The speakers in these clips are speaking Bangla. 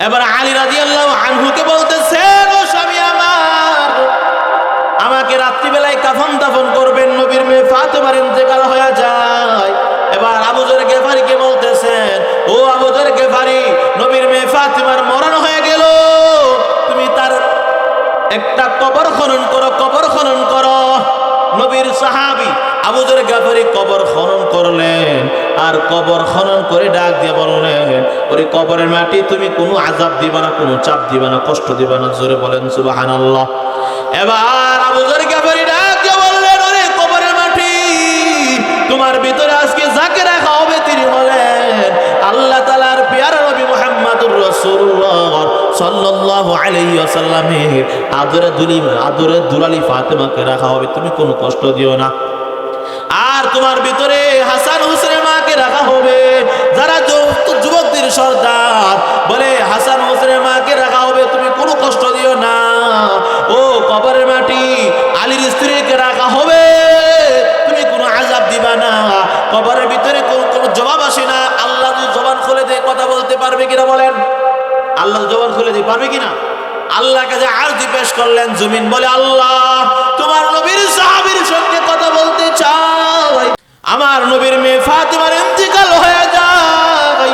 এবার নবীর সাহাবি আবুজর গাফারি কবর খনন করলেন। আর কবর খনন করে ডাক দিয়ে বললেন, ওরে কবরের মাটি তুমি কোনো আজাব দিবা না, কোনো চাপ দিবা না, কষ্ট দিবা না। জোরে বলেন সুবাহ এবার আবুজর গাফারি ওয়াসাল্লামের আদরে দুলি আদরে দুলালি ফাতেমাকে রাখা হবে, তুমি কোনো কষ্ট দিও না। আর তোমার ভিতরে হাসান হোসেনের মাকে রাখা হবে, যারা যুবকদের সর্দার, বলে হাসান হোসেনের মাকে রাখা হবে, তুমি কোনো কষ্ট দিও না। ও কবরের মাটি, আলীর স্ত্রীকে রাখা হবে, তুমি কোনো আজাব দিবা না। কবরের ভিতরে কোনো কোনো জবাব আসে না। আল্লাহ জবান খুলে দিয়ে কথা বলতে পারবে কিনা বলেন? আল্লাহ জবান খুলে দিয়ে পারবে কিনা? আল্লাহ কাছে আরজি পেশ করলেন জমিন বলে, আল্লাহ, তোমার নবীর সাহাবীর সঙ্গে কথা বলতে চাই। আমার নবীর মেয়ে ফাতেমার ইন্তিকাল হয়ে যায়।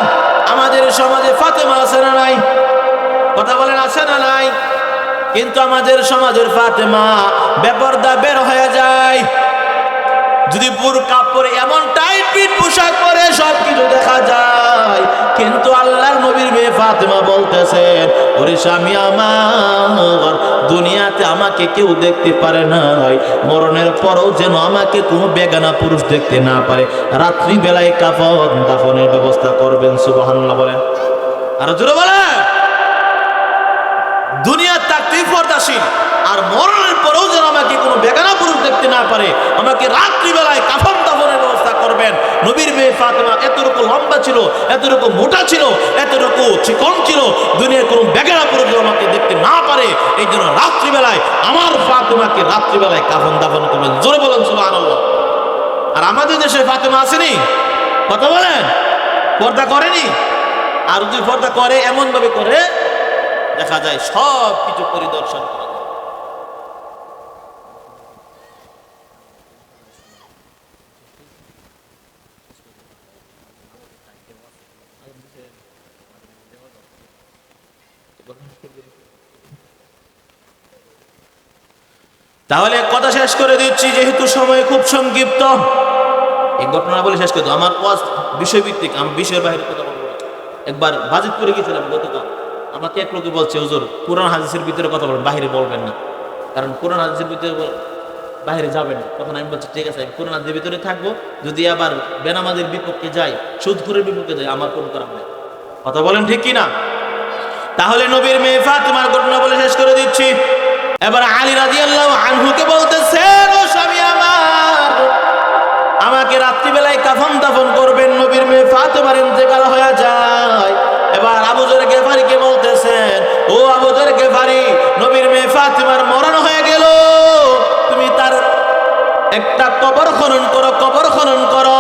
আমাদের সমাজে ফাতেমা আছে না নাই? কথা বলেন, আছে না নাই? কিন্তু আমাদের সমাজের ফাতেমা বেপরদা বের হয়ে যায়। যদি পরে এমন টাইট ফিট পোশাক পরে সব কিছু দেখা যায়। কিন্তু আল্লাহর নবীর মেয়ে ফাতেমা বলতেছেন ওরে স্বামী আমার, দুনিয়াতে আমাকে কেউ দেখতে পারে নাই মরণের পরও যেন আমাকে কোনো বেগানা পুরুষ দেখতে না পারে। রাত্রি বেলায় কাফন দাফনের ব্যবস্থা করবেন, সুবহানাল্লাহ বলেন। আর জোরে বলেন। দুনিয়ার তাকতির পর্দাসীন আর মরণের পরেও যেন আমাকে কোনো বেগানা পুরুষ দেখতে না পারে আমাকে রাত্রিবেলায় কাফন দাফনের ব্যবস্থা করবেন নবীর মেয়ে ফাতেমা এতটুকু লম্বা ছিল, এতটুকু মোটা ছিল, এতটুকু চিকন ছিল, দুনিয়ার কোনো বেগানা পুরুষ যেন আমাকে দেখতে না পারে। এই জন্য রাত্রিবেলায় আমার ফাতেমাকে রাত্রিবেলায় কাফন দাফন করবেন। জোরে বলেন, সুবহানাল্লাহ। আর আমাদের দেশে ফাতেমা আসেনি? কথা বলেন? পর্দা করেনি? আর যদি পর্দা করে, এমনভাবে করে, দেখা যায় সব কিছু পরিদর্শন করা। তাহলে কথা শেষ করে দিচ্ছি, যেহেতু সময় খুব সংক্ষিপ্ত। এই ঘটনা বলে শেষ করে দাও। আমার ওয়াজ বিষয়ভিত্তিক, আমি বিষয়ের বাইরে কথা বলব একবার বাজেট করে গেছিলাম গতকাল। আমাকে এক লোকে বলছে, হুজুর, কোরআন হাদিসের ভিতরে কথা বলবেন বাইরে বলবেন না। কারণ কোরআন হাদিসের ভিতরে বাইরে যাবেন তখন আমি বলছি, ঠিক আছে, আমি কোরআন হাদিসের ভিতরে থাকব। যদি আবার বেনামাজের বিপক্ষে যাই, সুদখুরের বিপক্ষে যাই, আমার কোনো করার নাই। কথা বলেন ঠিক কি না তাহলে নবীর মেয়ে ফাতেমার ঘটনা বলে শেষ করে দিচ্ছি। এবার আলী রাদিয়াল্লাহু আনহুকে বলতেছে ও স্বামী আমার, আমাকে রাত্রিবেলায় কাফন দাফন করবেন, নবীর মেয়ে ফাতেমার ইন্তেকাল হয়ে যায়। এবার আবুজর গেফারিকে বলতেছেন, ও আবুজর গেফারি, নবীর মেয়ে ফাতেমার মরণ হয়ে গেল। তুমি তার একটা কবর খনন করো, কবর খনন করো।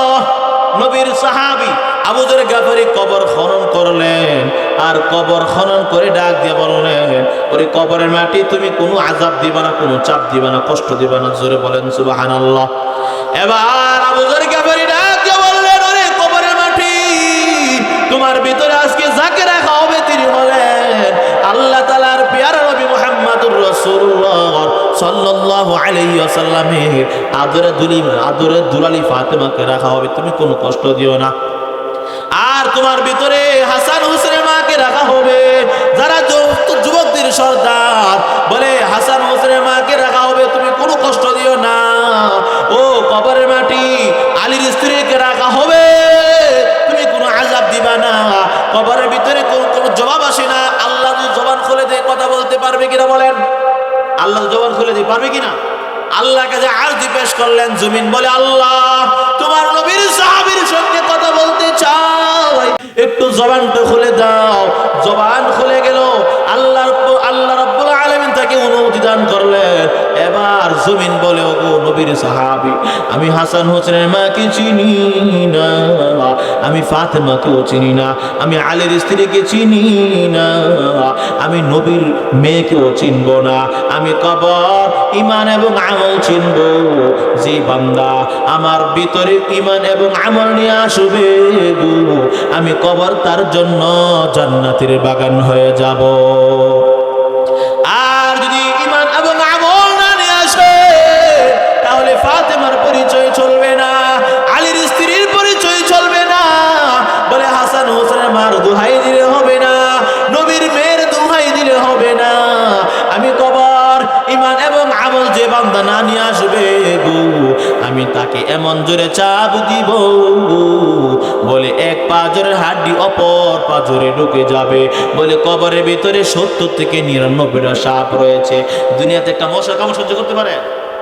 নবীর সাহাবি আবুজর গাফারি কবর খনন করলেন, আর কবর খনন করে ডাক দিয়ে বললেন, ওরে কবরের মাটি তুমি কোনো আজাব দিবা না, কোনো চাপ দিবা না, কষ্ট দিবা না। জোরে বলেন, সুবহানাল্লাহ। এবার আবুজর গাফারি ডাক দিয়ে বললেন, ওরে কবরের মাটি, তোমার ভিতরে আজকে যাকে রাখা হবে তিনি বলেন আল্লাহ তালার পেয়ারা নবী মোহাম্মদুর রসুল্লাহ আদরে দুলি, আদরে দুলালি ফাতেমাকে রাখা হবে। তুমি কোনো কষ্ট দিও না। আর তোমার ভিতরে হাসান হোসেনের মাকে রাখা হবে। যারা যুবকদের সর্দার, বলে, হাসান হোসেনের মাকে রাখা হবে, তুমি কোনো কষ্ট দিও না। ও, কবরের মাটি, আলীর স্ত্রীকে রাখা হবে। তুমি কোনো আজাব দিবা না। কবরের ভিতরে কোনো কোনো জবাব আসে না। আল্লাহ জবান খুলে দিয়ে, কথা বলতে পারবে কিনা বলেন? আল্লাহ জবান খুলে দিয়ে, পারবে কিনা? আল্লাহ কাছে আরজি পেশ করলেন জমিন, বলে, আল্লাহ, তোমার নবীর সাহাবীর সঙ্গে কথা বলতে চাই, একটু জবানটা খুলে দাও। জবান খুলে গেল, আল্লাহ আল্লাহ রব্বুল আলমিন তাকে অনুমতি দান করলেন। জমিন বলে, ওগো নবীর সাহাবি, আমি হাসান হোসেনের মাকে চিনি না, আমি ফাতেমাকেও চিনি না, আমি আলীর স্ত্রীকে চিনি না, আমি নবীর মেয়েকেও চিনব না, আমি কবর ইমান এবং আমল চিনব, যে বান্দা আমার ভিতরে ইমান এবং আমল নিয়ে আসবে আমি কবর তার জন্য জান্নাতের বাগান হয়ে যাব। জোরে চাপ দিব। বলে এক পাজরের হাড্ডি অপর পাজরে ঢুকে যাবে। বলে কবরের ভিতরে সত্তর থেকে নিরানব্বইটা সাপ রয়েছে। দুনিয়াতে একটা মশা কামড় সহ্য করতে পারে?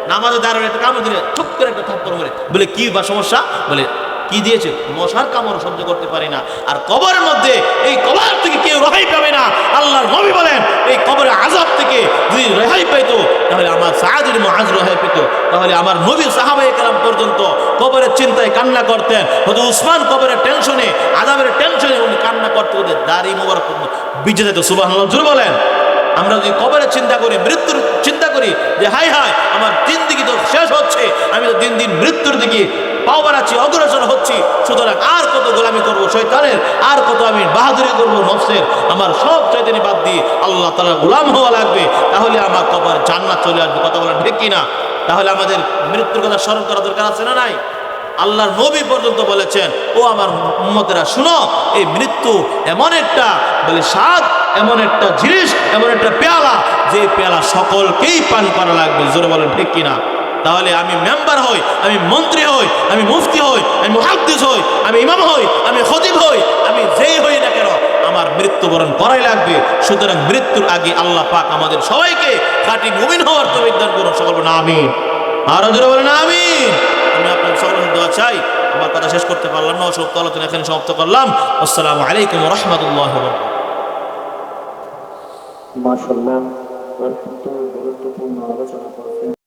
নামাজে দাঁড়ানো একটা কামড় দিলে ঠুক করে একটা থাপ্পড় মারে। বলে, কি বা সমস্যা? বলে, কি দিয়েছে? মশার কামড় সহ্য করতে পারি না। আর কবরের মধ্যে এই কবর থেকে কেউ রহাই পাবে না। আল্লাহর নবী বলেন, এই কবরের আজাব থেকে যদি রেহাই পেতো তাহলে আমার সাহায্যের মহাজ রেহাই পেত। তাহলে আমার নবী সাহাবাই কালাম পর্যন্ত কবরের চিন্তায় কান্না করতেন। হয়তো উসমান কবরের টেনশনে আজাবের টেনশনে উনি কান্না করতে করতে দাড়ি মোবারক বিজে যেত। সুবাহ বলেন। আমরা যদি কবরের চিন্তা করি, মৃত্যুর চিন্তা করি যে হাই হাই আমার দিন দিকে তো শেষ হচ্ছে, আমি তো দিন দিন মৃত্যুর দিকে পাও বাড়াচ্ছি, অগ্রসর হচ্ছি, সুতরাং আর গোলামি করব শৈতানের আর কত আমি বাহাদুরি করব নফসের, আমার সব চৈতন্য বাদ দিয়ে আল্লাহ তালা গোলাম হওয়া লাগবে। তাহলে আমার কবর জান্নাত চলে আসবে, কথা বলেন ঠিক কিনা? তাহলে আমাদের মৃত্যুর কথা স্মরণ করা দরকার আছে না নাই? আল্লাহর নবী পর্যন্ত বলেছেন, ও আমার উম্মতেরা, শুনো, এই মৃত্যু এমন একটা বলে স্বাদ, এমন একটা জিনিস, এমন একটা পেয়ালা, যে পেয়ালা সকলকেই পান করা লাগবে। জোরে বলেন ঠিক কিনা? তাহলে আমি মেম্বার হই, আমি মন্ত্রী হই, আমি মুফতি হই, আমি মুহাদ্দিস হই, আমি ইমাম হই, আমি খতিব হই, আমি যেই হই না কেন, আমার মৃত্যুবরণ করাই লাগবে। সুতরাং মৃত্যুর আগে আল্লাহ পাক আমাদের সবাইকে খাঁটি মুমিন হওয়ার তো বিদ্যান করুন। সকল বলেন, আমিন। আরও জোরে বলেন, আমিন। আমি আপনার সকলের দোয়া চাই। আমার কথা শেষ করতে পারলাম না সত্য আলোচনা এখানে সমাপ্ত করলাম। আসসালামু আলাইকুম রহমতুল্লাহ মাশাল্লাহ গুরুত্বপূর্ণ আলোচনা করেছেন।